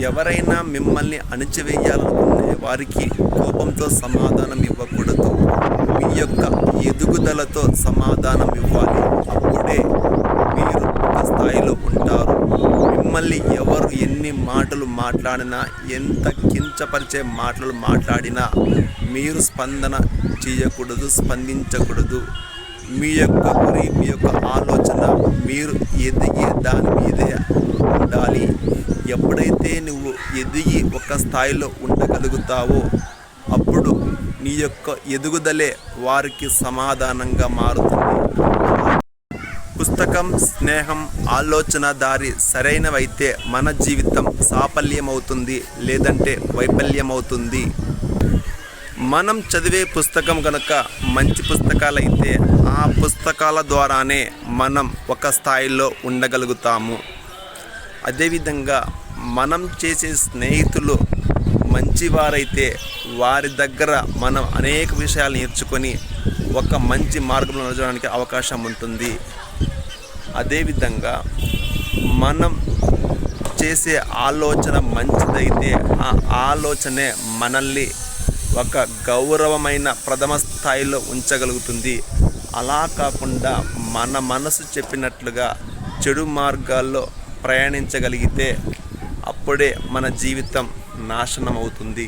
ఎవరైనా మిమ్మల్ని అణిచివేయాలనుకునే వారికి కోపంతో సమాధానం ఇవ్వకూడదు. మీ యొక్క ఎదుగుదలతో సమాధానం ఇవ్వాలి. అప్పుడే మీరు ఒక స్థాయిలో ఉంటారు. మిమ్మల్ని ఎవరు ఎన్ని మాటలు మాట్లాడినా ఎంత కించపరిచే మాటలు మాట్లాడినా మీరు స్పందన చేయకూడదు స్పందించకూడదు. మీ యొక్క గురి మీ యొక్క ఆలోచన మీరు ఎదిగే దాని మీదే ఉండాలి. ఎప్పుడైతే నువ్వు ఎదిగి ఒక స్థాయిలో ఉండగలుగుతావో అప్పుడు నీ యొక్క ఎదుగుదలే వారికి సమాధానంగా మారుతుంది. పుస్తకం స్నేహం ఆలోచన దారి సరైనవైతే మన జీవితం సాఫల్యమవుతుంది లేదంటే వైఫల్యమవుతుంది. మనం చదివే పుస్తకం కనుక మంచి పుస్తకాలైతే ఆ పుస్తకాల ద్వారానే మనం ఒక స్థాయిలో ఉండగలుగుతాము. అదేవిధంగా మనం చేసే స్నేహితులు మంచివారైతే వారి దగ్గర మనం అనేక విషయాలు నేర్చుకొని ఒక మంచి మార్గంలో నడవడానికి అవకాశం ఉంటుంది. అదేవిధంగా మనం చేసే ఆలోచన మంచిదైతే ఆ ఆలోచనే మనల్ని ఒక గౌరవమైన ప్రథమ స్థాయిలో ఉంచగలుగుతుంది. అలా కాకుండా మన మనసు చెప్పినట్లుగా చెడు మార్గాల్లో ప్రయాణించగలిగితే అప్పుడే మన జీవితం నాశనం అవుతుంది